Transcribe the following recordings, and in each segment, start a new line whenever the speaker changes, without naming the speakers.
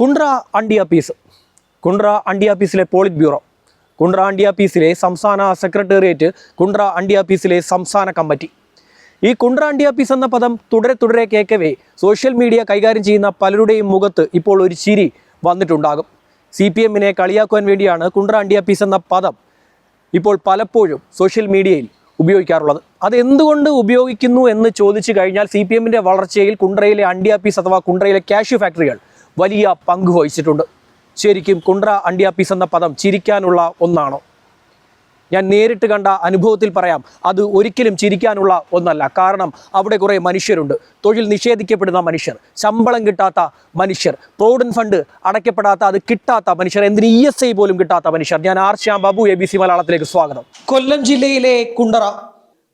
കുണ്ട്ര അണ്ടിയാപ്പീസ് കുണ്ട്ര അണ്ടിയാപ്പീസിലെ politburo. Kundara അണ്ടിയാപ്പീസിലെ സംസ്ഥാന സെക്രട്ടേറിയറ്റ് കുണ്ട്ര അണ്ടിയാപ്പീസിലെ സംസ്ഥാന കമ്മിറ്റി. ഈ കുണ്ട്ര അണ്ടിയാപ്പീസ് എന്ന പദം തുടരെ തുടരെ കേൾക്കവേ സോഷ്യൽ മീഡിയ കൈകാര്യം ചെയ്യുന്ന പലരുടെയും മുഖത്ത് ഇപ്പോൾ ഒരു ചിരി വന്നിട്ടുണ്ടാകും. സി പി എമ്മിനെ കളിയാക്കുവാൻ വേണ്ടിയാണ് കുണ്ട്ര അണ്ടിയാപ്പീസ് എന്ന പദം ഇപ്പോൾ പലപ്പോഴും സോഷ്യൽ മീഡിയയിൽ ഉപയോഗിക്കാറുള്ളത്. അത് എന്തുകൊണ്ട് ഉപയോഗിക്കുന്നു എന്ന് ചോദിച്ചു കഴിഞ്ഞാൽ സി പി എമ്മിന്റെ വളർച്ചയിൽ കുണ്ട്രയിലെ അണ്ടിയാപ്പീസ് അഥവാ കുണ്ട്രയിലെ കാഷ്യൂ ഫാക്ടറികൾ വലിയ പങ്ക് വഹിച്ചിട്ടുണ്ട്. ശരിക്കും കുണ്ട്ര അണ്ടിയാപ്പീസ് എന്ന പദം ചിരിക്കാനുള്ള ഒന്നാണോ? ഞാൻ നേരിട്ട് കണ്ട അനുഭവത്തിൽ പറയാം അത് ഒരിക്കലും ചിരിക്കാനുള്ള ഒന്നല്ല. കാരണം അവിടെ കുറേ മനുഷ്യരുണ്ട്. തൊഴിൽ നിഷേധിക്കപ്പെടുന്ന മനുഷ്യർ ശമ്പളം കിട്ടാത്ത മനുഷ്യർ പ്രോവിഡന്റ് ഫണ്ട് അടയ്ക്കപ്പെടാത്ത അത് കിട്ടാത്ത മനുഷ്യർ എന്തിന് ഇ എസ് ഐ പോലും കിട്ടാത്ത മനുഷ്യർ. ഞാൻ R Shyam Babu A B C മലയാളത്തിലേക്ക് സ്വാഗതം. കൊല്ലം ജില്ലയിലെ കുണ്ടറ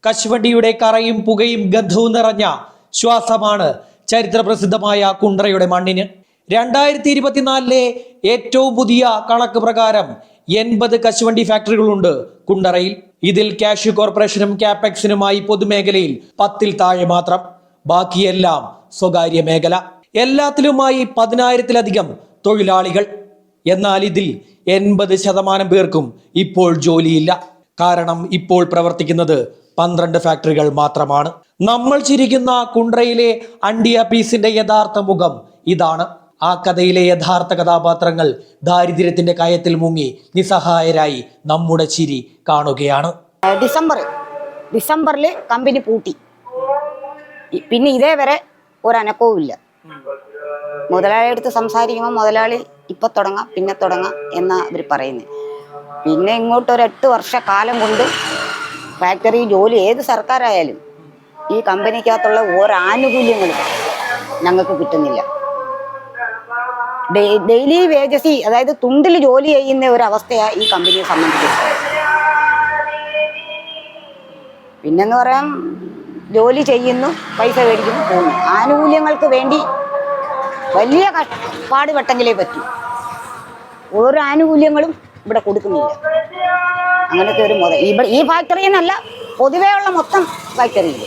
കശുവണ്ടിയുടെ കറയും പുകയും ഗന്ധവും നിറഞ്ഞ ശ്വാസമാണ് ചരിത്രപ്രസിദ്ധമായ കുണ്ടറയുടെ മണ്ണിന്. രണ്ടായിരത്തി ഇരുപത്തിനാലിലെ ഏറ്റവും പുതിയ കണക്ക് പ്രകാരം എൺപത് കശുവണ്ടി ഫാക്ടറികളുണ്ട് കുണ്ടറയിൽ. ഇതിൽ കാഷ്യൂ കോർപ്പറേഷനും ക്യാപെക്സിനുമായി പൊതുമേഖലയിൽ പത്തിൽ താഴെ മാത്രം. ബാക്കിയെല്ലാം സ്വകാര്യ മേഖല. എല്ലാത്തിലുമായി പതിനായിരത്തിലധികം തൊഴിലാളികൾ. എന്നാൽ ഇതിൽ എൺപത് ശതമാനം പേർക്കും ഇപ്പോൾ ജോലിയില്ല. കാരണം ഇപ്പോൾ പ്രവർത്തിക്കുന്നത് പന്ത്രണ്ട് ഫാക്ടറികൾ മാത്രമാണ്. നമ്മൾ ചിരിക്കുന്ന കുണ്ട്രയിലെ അണ്ടിയ പീസിന്റെ യഥാർത്ഥ മുഖം ഇതാണ്. ആ കഥയിലെ യഥാർത്ഥ കഥാപാത്രങ്ങൾ ദാരിദ്ര്യത്തിന്റെ കയത്തിൽ മുങ്ങി നിസ്സഹായരായി നമ്മുടെ ചിരി കാണുകയാണ്.
ഡിസംബർ ഡിസംബറിൽ കമ്പനി പൂട്ടി. പിന്നെ ഇതേ വരെ ഒരനക്കവും ഇല്ല. മുതലാളി അടുത്ത് സംസാരിക്കുമ്പോൾ മുതലാളി ഇപ്പൊ തുടങ്ങാം പിന്നെ തുടങ്ങാം എന്നാ അവർ പറയുന്നത് പിന്നെ ഇങ്ങോട്ട് ഒരു എട്ട് വർഷ കാലം കൊണ്ട് ഫാക്ടറി ജോലി ഏത് സർക്കാരായാലും ഈ കമ്പനിക്കകത്തുള്ള ഓരോ ആനുകൂല്യങ്ങളും ഞങ്ങൾക്ക് കിട്ടുന്നില്ല. ഡെയിലി വേജസി അതായത് തുണ്ടിൽ ജോലി ചെയ്യുന്ന ഒരു അവസ്ഥയാണ് ഈ കമ്പനിയെ സംബന്ധിച്ച്. പിന്നെന്ന് പറയാം ജോലി ചെയ്യുന്നു പൈസ മേടിക്കുന്നു പോകുന്നു. ആനുകൂല്യങ്ങൾക്ക് വേണ്ടി വലിയ കഷ്ടപ്പാട് പെട്ടെങ്കിലേ പറ്റൂ. ഓരോ ആനുകൂല്യങ്ങളും ഇവിടെ കൊടുക്കുന്നില്ല. അങ്ങനത്തെ ഒരു മുതൽ ഇവിടെ ഈ ഫാക്ടറി എന്നല്ല പൊതുവേ ഉള്ള മൊത്തം ഫാക്ടറിയിൽ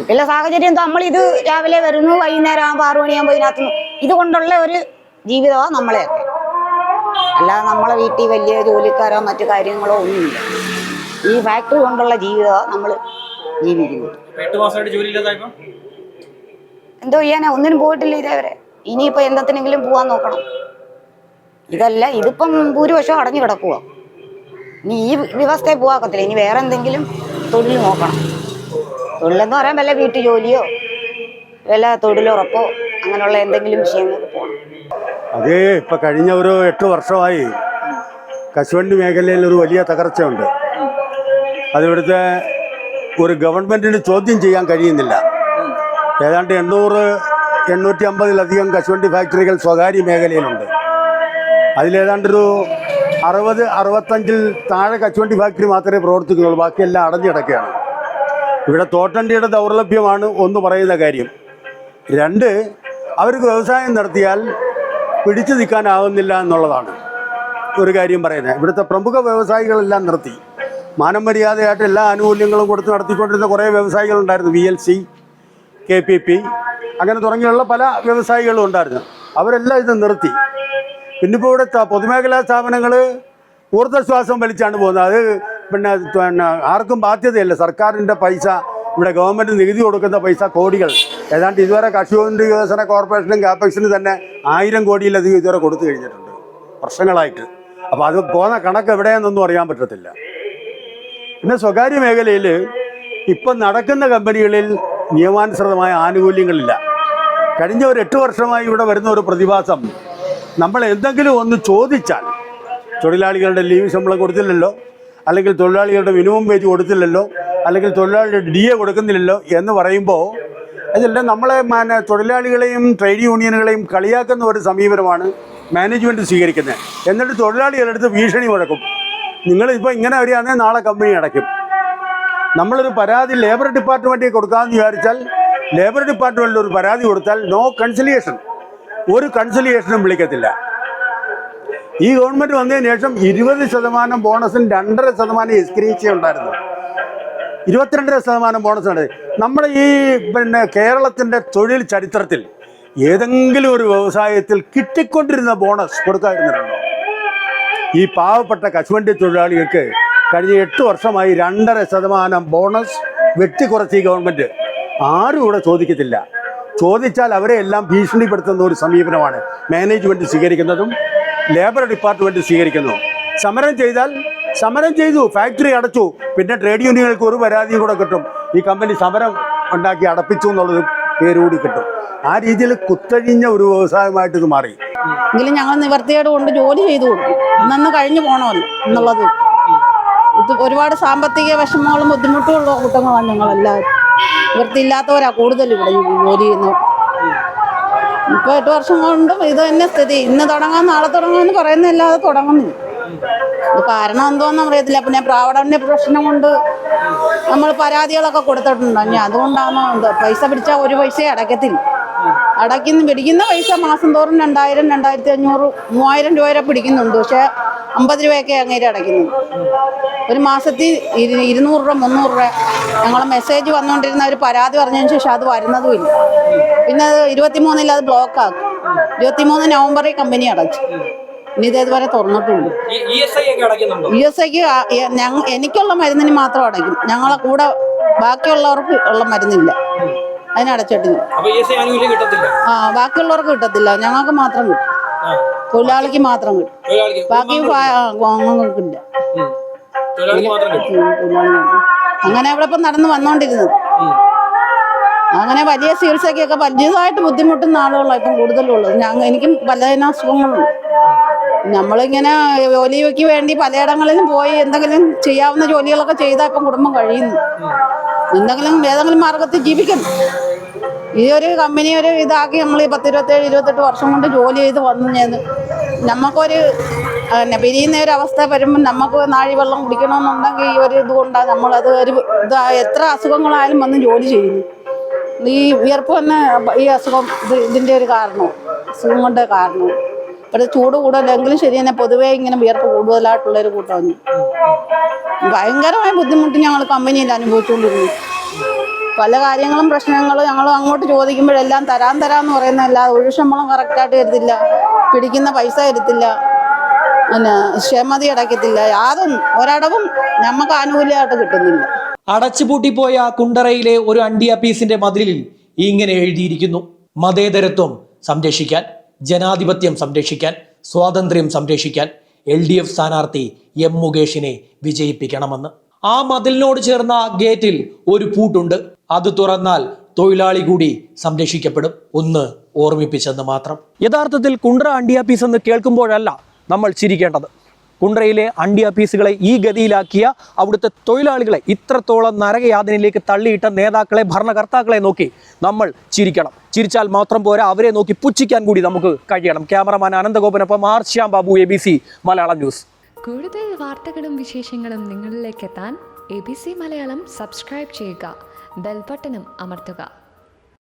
വീട്ടിലെ സാഹചര്യം
നമ്മൾ ഇത് രാവിലെ വരുന്നു വൈകുന്നേരം ആകുമ്പോൾ ആറു മണിയാകുമ്പോൾ ഇതിനകത്ത് ഇതുകൊണ്ടുള്ള ഒരു ജീവിതമാണ് നമ്മളെയൊക്കെ അല്ലാതെ നമ്മളെ വീട്ടിൽ വലിയ ജോലിക്കാരോ മറ്റു കാര്യങ്ങളോ ഒന്നുമില്ല. ഈ ഫാക്ടറി കൊണ്ടുള്ള ജീവിതമാണ് നമ്മൾ ജീവിക്കുന്നത്. എന്തോ ചെയ്യാനാ? ഒന്നിനും പോയിട്ടില്ല ഇതേവരെ. ഇനിയിപ്പോ എന്തെങ്കിലും പോവാൻ നോക്കണം. ഇതല്ല ഇതിപ്പം ഭൂരിപക്ഷം അടഞ്ഞു കിടക്കുക ഇനി ഈ വ്യവസ്ഥയെ പോവാക്കത്തില്ല. ഇനി വേറെ എന്തെങ്കിലും തൊഴിൽ നോക്കണം. തൊഴിലെന്ന് പറയാൻ വല്ല വീട്ടു ജോലിയോ വല്ല തൊഴിലുറപ്പോ അങ്ങനെയുള്ള എന്തെങ്കിലും വിഷയങ്ങൾക്ക് പോകണം
അത് ഇപ്പം കഴിഞ്ഞ ഒരു എട്ട് വർഷമായി കശുവണ്ടി മേഖലയിൽ ഒരു വലിയ തകർച്ചയുണ്ട്. അതിവിടുത്തെ ഒരു ഗവൺമെന്റിന് ചോദ്യം ചെയ്യാൻ കഴിയുന്നില്ല. ഏതാണ്ട് എണ്ണൂറ് എണ്ണൂറ്റി അമ്പതിലധികം കശുവണ്ടി ഫാക്ടറികൾ സ്വകാര്യ മേഖലയിലുണ്ട്. അതിലേതാണ്ടൊരു അറുപത് അറുപത്തഞ്ചിൽ താഴെ കശുവണ്ടി ഫാക്ടറി മാത്രമേ പ്രവർത്തിക്കുന്നുള്ളൂ ബാക്കിയെല്ലാം അടഞ്ഞു കിടക്കുകയാണ് ഇവിടെ തോട്ടണ്ടിയുടെ ദൗർലഭ്യമാണ് ഒന്ന് പറയുന്ന കാര്യം. രണ്ട് അവർക്ക് വ്യവസായം നടത്തിയാൽ പിടിച്ചു നിൽക്കാനാവുന്നില്ല എന്നുള്ളതാണ് ഒരു കാര്യം പറയുന്നത്. ഇവിടുത്തെ പ്രമുഖ വ്യവസായികളെല്ലാം നിർത്തി. മാനം മര്യാദയായിട്ട് എല്ലാ ആനുകൂല്യങ്ങളും കൊടുത്ത് നടത്തിക്കൊണ്ടിരുന്ന കുറേ വ്യവസായികളുണ്ടായിരുന്നു. V L C K P P അങ്ങനെ തുടങ്ങിയുള്ള പല വ്യവസായികളും ഉണ്ടായിരുന്നു. അവരെല്ലാം ഇത് നിർത്തി. പിന്നിപ്പോൾ ഇവിടെ പൊതുമേഖലാ സ്ഥാപനങ്ങൾ ഊർജശ്വാസം വലിച്ചാണ് പോകുന്നത്. അത് പിന്നെ പിന്നെ ആർക്കും ബാധ്യതയല്ല. സർക്കാരിന്റെ പൈസ ഇവിടെ ഗവൺമെന്റ് നികുതി കൊടുക്കുന്ന പൈസ കോടികൾ. ഏതാണ്ട് ഇതുവരെ കശുവണ്ടി വികസന കോർപ്പറേഷനും കാപ്പക്സിനും തന്നെ ആയിരം കോടിയിലധികം ഇതുവരെ കൊടുത്തു കഴിഞ്ഞിട്ടുണ്ട്. വർഷങ്ങളായിട്ട്. അപ്പോൾ അത് പോകുന്ന കണക്ക് എവിടെയാണെന്നൊന്നും അറിയാൻ പറ്റത്തില്ല. പിന്നെ സ്വകാര്യ മേഖലയിൽ ഇപ്പം നടക്കുന്ന കമ്പനികളിൽ നിയമാനുസൃതമായ ആനുകൂല്യങ്ങളില്ല. കഴിഞ്ഞ ഒരു എട്ട് വർഷമായി ഇവിടെ വരുന്ന ഒരു പ്രതിഭാസം നമ്മൾ എന്തെങ്കിലും ഒന്ന് ചോദിച്ചാൽ തൊഴിലാളികളുടെ ലീവ് ശമ്പളം കൊടുത്തില്ലല്ലോ അല്ലെങ്കിൽ തൊഴിലാളികളുടെ മിനിമം വേജ് കൊടുത്തില്ലല്ലോ അല്ലെങ്കിൽ തൊഴിലാളിയുടെ ഡി എ കൊടുക്കുന്നില്ലല്ലോ എന്ന് പറയുമ്പോൾ അതെല്ലാം നമ്മളെ തൊഴിലാളികളെയും ട്രേഡ് യൂണിയനുകളെയും കളിയാക്കുന്ന ഒരു സമീപനമാണ് മാനേജ്മെന്റ് സ്വീകരിക്കുന്നത്. എന്നിട്ട് തൊഴിലാളികളുടെ അടുത്ത് ഭീഷണി മുഴക്കും. നിങ്ങൾ ഇപ്പോൾ ഇങ്ങനെ വരികയാണെങ്കിൽ നാളെ കമ്പനി അടയ്ക്കും. നമ്മളൊരു പരാതി ലേബർ ഡിപ്പാർട്ട്മെന്റിൽ കൊടുക്കാമെന്ന് വിചാരിച്ചാൽ ലേബർ ഡിപ്പാർട്ട്മെന്റിൽ ഒരു പരാതി കൊടുത്താൽ നോ കൺസിലിയേഷൻ ഒരു കൺസിലിയേഷനും വിളിക്കത്തില്ല. ഈ ഗവൺമെന്റ് വന്നതിന് ശേഷം ഇരുപത് ശതമാനം ബോണസും രണ്ടര ശതമാനം എസ്ക്രീച്ചേ ഉണ്ടായിരുന്നു. ഇരുപത്തിരണ്ടര ശതമാനം ബോണസ് ഉണ്ട് നമ്മുടെ ഈ പിന്നെ കേരളത്തിന്റെ തൊഴിൽ ചരിത്രത്തിൽ ഏതെങ്കിലും ഒരു വ്യവസായത്തിൽ കിട്ടിക്കൊണ്ടിരുന്ന ബോണസ് കൊടുക്കാതിരുന്നിട്ടുണ്ടോ? ഈ പാവപ്പെട്ട കശുവണ്ടി തൊഴിലാളികൾക്ക് കഴിഞ്ഞ എട്ട് വർഷമായി രണ്ടര ശതമാനം ബോണസ് വെട്ടിക്കുറച്ച് ഈ ഗവൺമെന്റ് ആരും ഇവിടെ ചോദിക്കത്തില്ല. ചോദിച്ചാൽ അവരെ എല്ലാം ഭീഷണിപ്പെടുത്തുന്ന ഒരു സമീപനമാണ്. മാനേജ്മെന്റ് സ്വീകരിക്കുന്നതും ലേബർ ഡിപ്പാർട്ട്മെന്റ് സ്വീകരിക്കുന്നതും സമരം ചെയ്താൽ സമരം ചെയ്തു ഫാക്ടറി അടച്ചു. പിന്നെ ട്രേഡ് യൂണിയനുകൾക്ക് ഒരു പരാതിയും കൂടെ കിട്ടും. ഈ കമ്പനി സമരം ഉണ്ടാക്കി അടപ്പിച്ചു എന്നുള്ളൊരു പേരുകൂടി കിട്ടും. ആ രീതിയിൽ കുത്തഴിഞ്ഞ ഒരു വ്യവസായമായിട്ട് ഇത് മാറി.
എങ്കിലും ഞങ്ങൾ നിവർത്തിയോട് കൊണ്ട് ജോലി ചെയ്തു കൊടുക്കും. ഇന്നു കഴിഞ്ഞു പോകണമല്ലോ എന്നുള്ളത്. ഒരുപാട് സാമ്പത്തിക വിഷമങ്ങളും ബുദ്ധിമുട്ടും ഉള്ള കൂട്ടങ്ങളാണ് ഞങ്ങളെല്ലാവരും. നിവൃത്തിയില്ലാത്തവരാ കൂടുതൽ ഇവിടെ ജോലി ചെയ്യുന്നത്. ഇപ്പോൾ എട്ട് വർഷം കൊണ്ടും ഇത് തന്നെ സ്ഥിതി. ഇന്ന് തുടങ്ങാം നാളെ തുടങ്ങാമെന്ന് പറയുന്നതല്ലാതെ തുടങ്ങുന്നില്ല. ഇത് കാരണം എന്തോന്നും അറിയത്തില്ല. പിന്നെ പ്രാവടന്റെ പ്രശ്നം കൊണ്ട് നമ്മൾ പരാതികളൊക്കെ കൊടുത്തിട്ടുണ്ട്. ഇനി അതുകൊണ്ടാണോ എന്തോ പൈസ പിടിച്ചാൽ ഒരു പൈസ അടയ്ക്കത്തില്ല. അടയ്ക്കുന്ന പിടിക്കുന്ന പൈസ മാസം തോറും രണ്ടായിരം രണ്ടായിരത്തി അഞ്ഞൂറ് മൂവായിരം രൂപ വരെ പിടിക്കുന്നുണ്ട്. പക്ഷേ അമ്പത് രൂപയൊക്കെ അങ്ങേര് അടയ്ക്കുന്നു. ഒരു മാസത്തിൽ ഇരു- ഇരുന്നൂറ് രൂപ മുന്നൂറ് രൂപ. ഞങ്ങൾ മെസ്സേജ് വന്നുകൊണ്ടിരുന്ന ഒരു പരാതി പറഞ്ഞതിന് ശേഷം അത് വരുന്നതുമില്ല പിന്നെ അത് ഇരുപത്തിമൂന്നിൽ അത് ബ്ലോക്ക് ആക്കും. ഇരുപത്തിമൂന്ന് നവംബറിൽ കമ്പനി അടച്ചു. ഇനി ഇത് ഇതുവരെ തുറന്നിട്ടുണ്ട്.
ഇ എസ്
ഐക്ക് എനിക്കുള്ള മരുന്നിന് മാത്രം അടയ്ക്കും. ഞങ്ങളെ കൂടെ ബാക്കിയുള്ളവർക്ക് ഉള്ള മരുന്നില്ല. അതിനടച്ചിട്ടില്ല ആ ബാക്കിയുള്ളവർക്ക് കിട്ടത്തില്ല. ഞങ്ങൾക്ക് മാത്രം കിട്ടും. തൊഴിലാളിക്ക് മാത്രം കിട്ടും. ബാക്കി അംഗങ്ങൾക്കില്ല
മാത്രം കിട്ടും.
ഉം, തൊഴിലാളികൾക്ക്. അങ്ങനെ ഇവിടെ ഇപ്പം നടന്നു വന്നോണ്ടിരുന്നത്. അങ്ങനെ വലിയ ചികിത്സയ്ക്കൊക്കെ വലിയതായിട്ട് ബുദ്ധിമുട്ടുന്ന ആളുകളാണ് ഇപ്പം കൂടുതലുള്ളത്. ഞങ്ങൾ എനിക്കും പലതിനും അസുഖങ്ങളുണ്ട്. നമ്മളിങ്ങനെ ജോലിക്ക് വേണ്ടി പലയിടങ്ങളിലും പോയി എന്തെങ്കിലും ചെയ്യാവുന്ന ജോലികളൊക്കെ ചെയ്താൽ ഇപ്പം കുടുംബം കഴിയുന്നു. എന്തെങ്കിലും ഏതെങ്കിലും മാർഗത്തിൽ ജീവിക്കുന്നു. ഈ ഒരു കമ്പനി ഒരു ഇതാക്കി നമ്മൾ ഈ പത്തിരുപത്തേഴ് ഇരുപത്തെട്ട് വർഷം കൊണ്ട് ജോലി ചെയ്ത് വന്നു ഞാൻ നമുക്കൊരു പിന്നെ പിരിയുന്ന ഒരു അവസ്ഥ വരുമ്പോൾ നമുക്ക് നാഴി വെള്ളം കുടിക്കണമെന്നുണ്ടെങ്കിൽ ഈ ഒരു ഇതുകൊണ്ടാണ് നമ്മളത് ഒരു ഇതാ എത്ര അസുഖങ്ങളായാലും വന്ന് ജോലി ചെയ്യുന്നു. ഈ വിയർപ്പ് തന്നെ ഈ അസുഖം ഇത് ഇതിന്റെ ഒരു കാരണവും അസുഖം കൊണ്ട് കാരണവും. ഇവിടെ ചൂട് കൂടുതലെങ്കിലും ശരി തന്നെ പൊതുവേ ഇങ്ങനെ വിയർപ്പ് കൂടുതലായിട്ടുള്ളൊരു കൂട്ടമാണ്. ഭയങ്കരമായ ബുദ്ധിമുട്ട് ഞങ്ങൾ കമ്പനിയിൽ അനുഭവിച്ചുകൊണ്ടിരുന്നു പല കാര്യങ്ങളും പ്രശ്നങ്ങളും ഞങ്ങൾ അങ്ങോട്ട് ചോദിക്കുമ്പോഴെല്ലാം തരാൻ തരാന്ന് പറയുന്നതല്ല ഒരു ശമ്പളം കറക്റ്റായിട്ട് തരത്തില്ല പിടിക്കുന്ന പൈസ തരത്തില്ല പിന്നെ ക്ഷമതി അടയ്ക്കത്തില്ല യാതൊന്നും ഒരടവും നമുക്ക് ആനുകൂല്യമായിട്ട് കിട്ടുന്നില്ല.
അടച്ചുപൂട്ടിപ്പോയ കുണ്ടറയിലെ ഒരു അണ്ടിയ പീസിന്റെ മതിലിൽ ഇങ്ങനെ എഴുതിയിരിക്കുന്നു മതേതരത്വം സംരക്ഷിക്കാൻ. ജനാധിപത്യം സംരക്ഷിക്കാൻ സ്വാതന്ത്ര്യം സംരക്ഷിക്കാൻ എൽ ഡി എഫ് സ്ഥാനാർത്ഥി എം മുകേഷിനെ വിജയിപ്പിക്കണമെന്ന്. ആ മതിലിനോട് ചേർന്ന ഗേറ്റിൽ ഒരു പൂട്ടുണ്ട്. അത് തുറന്നാൽ തൊഴിലാളി കൂടി സംരക്ഷിക്കപ്പെടും. ഒന്ന് ഓർമ്മിപ്പിച്ചെന്ന് മാത്രം. യഥാർത്ഥത്തിൽ കുണ്ട്ര അണ്ടിയാപ്പീസ് എന്ന് കേൾക്കുമ്പോഴല്ല നമ്മൾ ചിരിക്കേണ്ടത്. കുണ്ട്രയിലെ അണ്ടിയാപ്പീസുകളെ ഈ ഗതിയിലാക്കിയ അവിടുത്തെ തൊഴിലാളികളെ ഇത്രത്തോളം നരകയാതനയിലേക്ക് തള്ളിയിട്ട നേതാക്കളെ ഭരണകർത്താക്കളെ നോക്കി നമ്മൾ ചിരിക്കണം. ചിരിച്ചാൽ മാത്രം പോരാ. അവരെ നോക്കി പുച്ഛിക്കാൻ കൂടി നമുക്ക് കഴിയണം. Cameraman അനന്തഗോപനൊപ്പം R Shyam Babu A B C Malayalam news.
കൂടുതൽ വാർത്തകളും വിശേഷങ്ങളും നിങ്ങളിലേക്ക് എത്താൻ A B C Malayalam subscribe ചെയ്യുക. ബെൽബട്ടനും അമർത്തുക.